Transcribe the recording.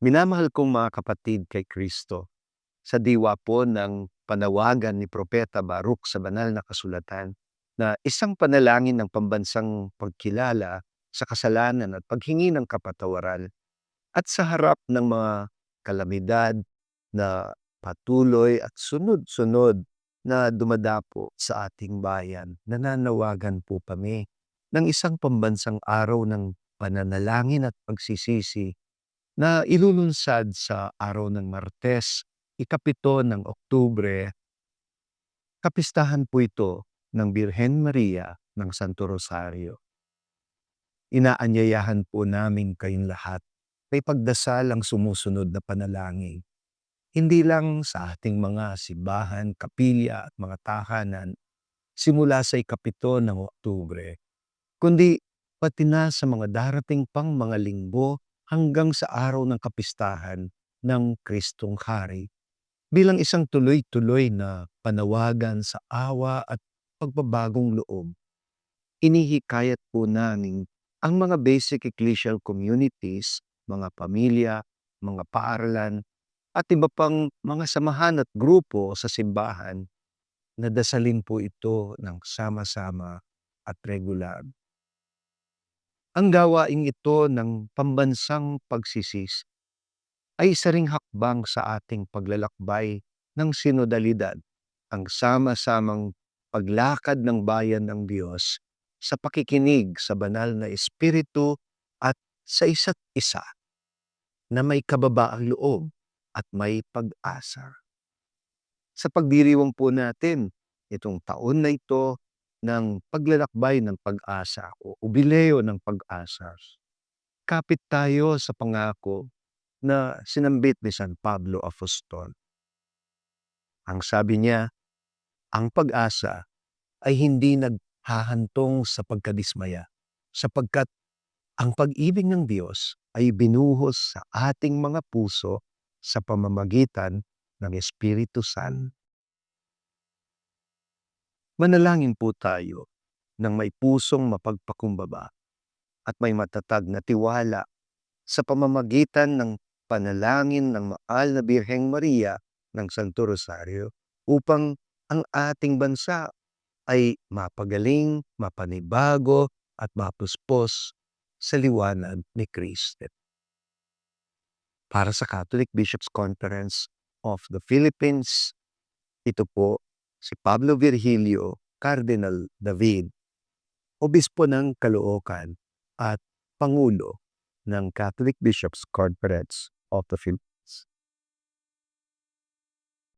Minamahal kong mga kapatid kay Kristo, sa diwa po ng panawagan ni Propeta Baruch sa banal na kasulatan na isang panalangin ng pambansang pagkilala sa kasalanan at paghingi ng kapatawaran at sa harap ng mga kalamidad na patuloy at sunod-sunod na dumadapo sa ating bayan. Nananawagan po kami ng isang pambansang araw ng pananalangin at pagsisisi na ilulunsad sa araw ng Martes, ikapito ng Oktubre. Kapistahan po ito ng Birhen Maria ng Santo Rosario. Inaanyayahan po namin kayong lahat may pagdasal ang sumusunod na panalangin. Hindi lang sa ating mga simbahan, kapilya at mga tahanan simula sa ikapito ng Oktubre, kundi pati na sa mga darating pang mga linggo hanggang sa araw ng kapistahan ng Kristong Hari bilang isang tuloy-tuloy na panawagan sa awa at pagbabagong loob. Inihikayat po namin ang mga basic ecclesial communities, mga pamilya, mga paaralan, at iba pang mga samahan at grupo sa simbahan na dasalin po ito ng sama-sama at regular. Ang gawaing ito ng pambansang pagsisis ay isa ring hakbang sa ating paglalakbay ng sinodalidad, ang sama-samang paglakad ng bayan ng Diyos sa pakikinig sa banal na espiritu at sa isa't isa na may kababaang loob at may pag-asa. Sa pagdiriwang po natin itong taon na ito ng paglalakbay ng pag-asa o ubileo ng pag-asa. Kapit tayo sa pangako na sinambit ni San Pablo Apostol. Ang sabi niya, ang pag-asa ay hindi naghahantong sa pagkadismaya sapagkat ang pag-ibig ng Diyos ay binuhos sa ating mga puso sa pamamagitan ng Espiritu Santo. Manalangin po tayo ng may pusong mapagpakumbaba at may matatag na tiwala sa pamamagitan ng panalangin ng Maal na Birheng Maria ng Santo Rosario upang ang ating bansa ay mapagaling, mapanibago at mapuspos sa liwanag ni Kristo. Para sa Catholic Bishops Conference of the Philippines, ito po si Pablo Virgilio Cardinal David, Obispo ng Caloocan at Pangulo ng Catholic Bishops Conference of the Philippines.